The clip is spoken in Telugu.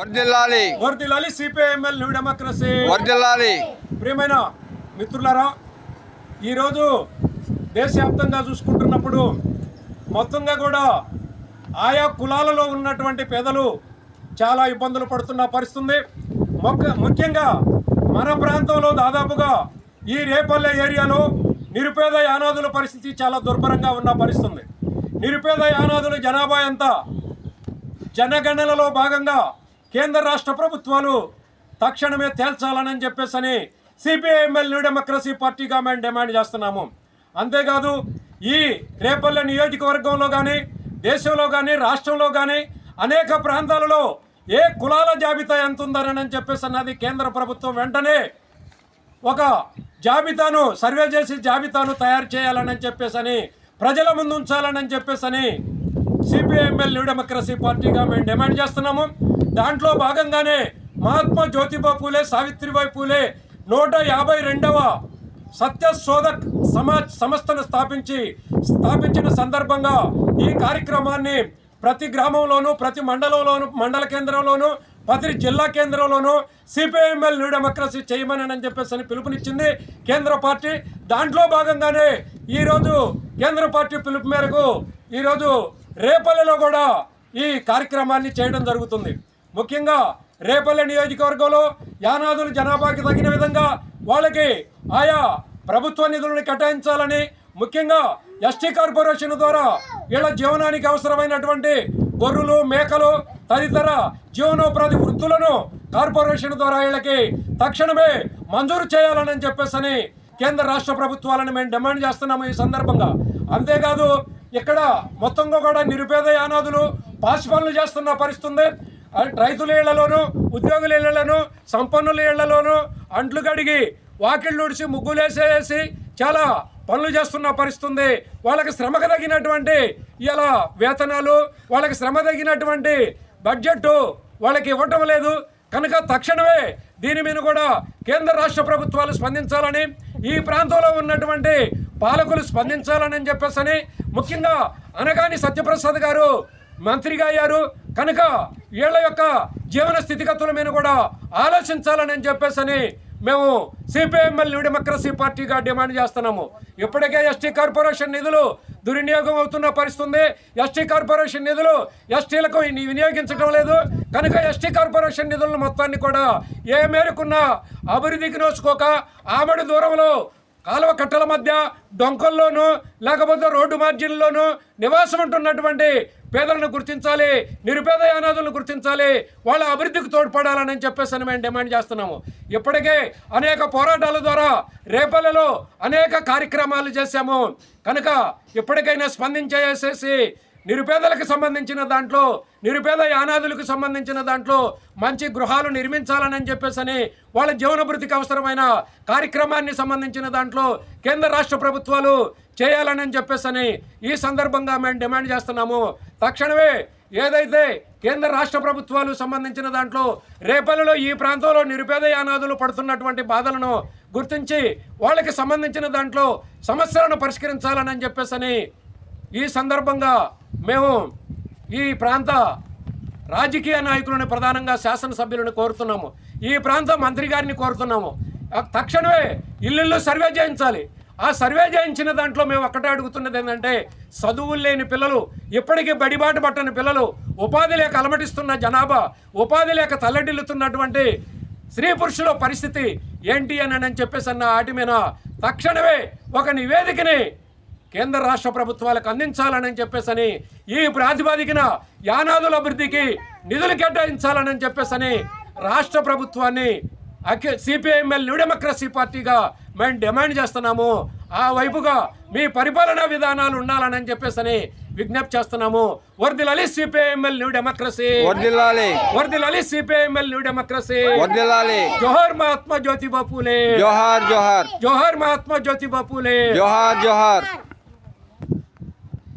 వర్దిల్లాలి. వర్దిలాలి సిపిఐఎంఎల్ న్యూ డెమోక్రసీ. వర్దిల్లాలి. ప్రియమైన మిత్రులారా ఈరోజు దేశవ్యాప్తంగా చూసుకుంటున్నప్పుడు మొత్తంగా కూడా ఆయా కులాలలో ఉన్నటువంటి పేదలు చాలా ఇబ్బందులు పడుతున్న పరిస్థితుంది. ముఖ్యంగా మన ప్రాంతంలో దాదాపుగా ఈ రేపల్లె ఏరియాలో నిరుపేద యానాదుల పరిస్థితి చాలా దుర్భరంగా ఉన్న పరిస్థితుంది. నిరుపేద యానాదుల జనాభా ఎంత? జనగణనలో భాగంగా కేంద్ర రాష్ట్ర ప్రభుత్వాలు తక్షణమే తేల్చాలని చెప్పేసి సిపిఐఎంఎల్ న్యూ డెమోక్రసీ పార్టీగా మేము డిమాండ్ చేస్తున్నాము. అంతేకాదు ఈ రేపల్లె నియోజకవర్గంలో కానీ దేశంలో కానీ రాష్ట్రంలో కానీ అనేక ప్రాంతాలలో ఏ కులాల జాబితా ఎంత ఉందని చెప్పేసి అన్నది కేంద్ర ప్రభుత్వం వెంటనే ఒక జాబితాను సర్వే చేసి జాబితాను తయారు చేయాలని చెప్పేసి ప్రజల ముందు ఉంచాలని చెప్పేసి సిపిఐఎంఎల్ న్యూ డెమోక్రసీ పార్టీగా మేము డిమాండ్ చేస్తున్నాము. దాంట్లో భాగంగానే మహాత్మా జ్యోతిబా పూలే సావిత్రిబాయి పూలే నూట యాభై రెండవ సత్యశోధక్ సమాజ్ సంస్థను స్థాపించి స్థాపించిన సందర్భంగా ఈ కార్యక్రమాన్ని ప్రతి గ్రామంలోనూ ప్రతి మండలంలోనూ మండల కేంద్రంలోనూ ప్రతి జిల్లా కేంద్రంలోనూ సిపిఐఎంఎల్ న్యూ డెమోక్రసీ చేయమని అని చెప్పేసి అని పిలుపునిచ్చింది కేంద్ర పార్టీ. దాంట్లో భాగంగానే ఈరోజు కేంద్ర పార్టీ పిలుపు మేరకు ఈరోజు రేపల్లెలో కూడా ఈ కార్యక్రమాన్ని చేయడం జరుగుతుంది. ముఖ్యంగా రేపల్లె నియోజకవర్గంలో యానాదుల జనాభాకి తగిన విధంగా వాళ్ళకి ఆయా ప్రభుత్వ నిధులను కేటాయించాలని ముఖ్యంగా ఎస్టీ కార్పొరేషన్ ద్వారా వీళ్ళ జీవనానికి అవసరమైనటువంటి గొర్రెలు మేకలు తదితర జీవనోపాధి వృత్తులను కార్పొరేషన్ ద్వారా వీళ్ళకి తక్షణమే మంజూరు చేయాలని చెప్పేసి కేంద్ర రాష్ట్ర ప్రభుత్వాలను మేము డిమాండ్ చేస్తున్నాము ఈ సందర్భంగా. అంతేకాదు ఇక్కడ మొత్తంగా కూడా నిరుపేద యానాదులు పాశుపనులు పనులు చేస్తున్న పరిస్థితి ఉంది రైతుల ఇళ్ళలోను ఉద్యోగుల ఇళ్ళలోను సంపన్నుల ఇళ్ళలోను అంట్లు కడిగి వాకిళ్ళు ఉడిసి ముగ్గులేసేసి చాలా పనులు చేస్తున్న పరిస్థితి ఉంది వాళ్ళకి శ్రమకు తగినటువంటి ఇలా వేతనాలు వాళ్ళకి శ్రమ తగినటువంటి బడ్జెట్ వాళ్ళకి ఇవ్వటం లేదు. కనుక తక్షణమే దీని మీద కూడా కేంద్ర రాష్ట్ర ప్రభుత్వాలు స్పందించాలని ఈ ప్రాంతంలో ఉన్నటువంటి పాలకులు స్పందించాలని చెప్పేసి ముఖ్యంగా అనగాని సత్యప్రసాద్ గారు మంత్రిగా అయ్యారు. కనుక వీళ్ళ యొక్క జీవన స్థితిగతుల మీద కూడా ఆలోచించాలని చెప్పేసి మేము సిపిఎంఎల్ న్యూ డెమోక్రసీ పార్టీగా డిమాండ్ చేస్తున్నాము. ఇప్పటికే ఎస్టీ కార్పొరేషన్ నిధులు దుర్వినియోగం అవుతున్న పరిస్థితుంది. ఎస్టీ కార్పొరేషన్ నిధులు ఎస్టీలకు వినియోగించడం లేదు. కనుక ఎస్టీ కార్పొరేషన్ నిధులను మొత్తాన్ని కూడా ఏ మేరకున్న అభివృద్ధికి నోచుకోక ఆమెడు దూరంలో కాలువ కట్టల మధ్య డొంకల్లోనూ లేకపోతే రోడ్డు మార్జిన్లోనూ నివాసం ఉంటున్నటువంటి పేదలను గుర్తించాలి నిరుపేద యానాదులను గుర్తించాలి వాళ్ళ అభివృద్ధికి తోడ్పడాలని చెప్పేసి మేము డిమాండ్ చేస్తున్నాము. ఇప్పటికే అనేక పోరాటాల ద్వారా రేపల్లెలో అనేక కార్యక్రమాలు చేశాము. కనుక ఇప్పటికైనా స్పందించేసేసి నిరుపేదలకు సంబంధించిన దాంట్లో నిరుపేద యానాదులకు సంబంధించిన దాంట్లో మంచి గృహాలు నిర్మించాలని చెప్పేసి వాళ్ళ జీవనభృతికి అవసరమైన కార్యక్రమాన్ని సంబంధించిన దాంట్లో కేంద్ర రాష్ట్ర ప్రభుత్వాలు చేయాలని చెప్పేసి ఈ సందర్భంగా మేము డిమాండ్ చేస్తున్నాము. తక్షణమే ఏదైతే కేంద్ర రాష్ట్ర ప్రభుత్వాలు సంబంధించిన దాంట్లో రేపల్లిలో ఈ ప్రాంతంలో నిరుపేద యానాదులు పడుతున్నటువంటి బాధలను గుర్తించి వాళ్ళకి సంబంధించిన దాంట్లో సమస్యలను పరిష్కరించాలని చెప్పేసి ఈ సందర్భంగా మేము ఈ ప్రాంత రాజకీయ నాయకులను ప్రధానంగా శాసనసభ్యులను కోరుతున్నాము. ఈ ప్రాంత మంత్రి గారిని కోరుతున్నాము. తక్షణమే ఇల్లు సర్వే చేయించాలి. ఆ సర్వే చేయించిన దాంట్లో మేము ఒక్కటే అడుగుతున్నది ఏంటంటే చదువులు లేని పిల్లలు ఇప్పటికీ బడిబాటు పట్టని పిల్లలు ఉపాధి లేక అలమటిస్తున్న జనాభా ఉపాధి లేక తల్లడిల్లుతున్నటువంటి స్త్రీ పురుషుల పరిస్థితి ఏంటి అని అని చెప్పేసి అన్న ఆటి మీద తక్షణమే ఒక నివేదికని కేంద్ర రాష్ట్ర ప్రభుత్వాలకు అందించాలని చెప్పేసని ఈ ప్రాతిపదికన యానాదుల అభివృద్ధికి నిధులు కేటాయించాలని చెప్పేసని రాష్ట్ర ప్రభుత్వాన్ని అఖి సిపిఐఎంఎల్ న్యూ డెమోక్రసీ పార్టీగా మేము డిమాండ్ చేస్తున్నాము. ఆ వైపుగా మీ పరిపాలనా విధానాలు ఉండాలని చెప్పేసని విజ్ఞప్తి చేస్తున్నాము. వర్దిలలి సిపిఐఎంఎల్ న్యూ డెమోక్రసీ. వర్దిల్లాలి వర్దిలలి సిపిఐఎంఎల్ న్యూ డెమోక్రసీ. జోహర్ మహాత్మా జ్యోతిబా పూలే జోహార్ జోహార్. జోహర్ మహాత్మా జ్యోతిబా పూలే జోహార్ జోహార్.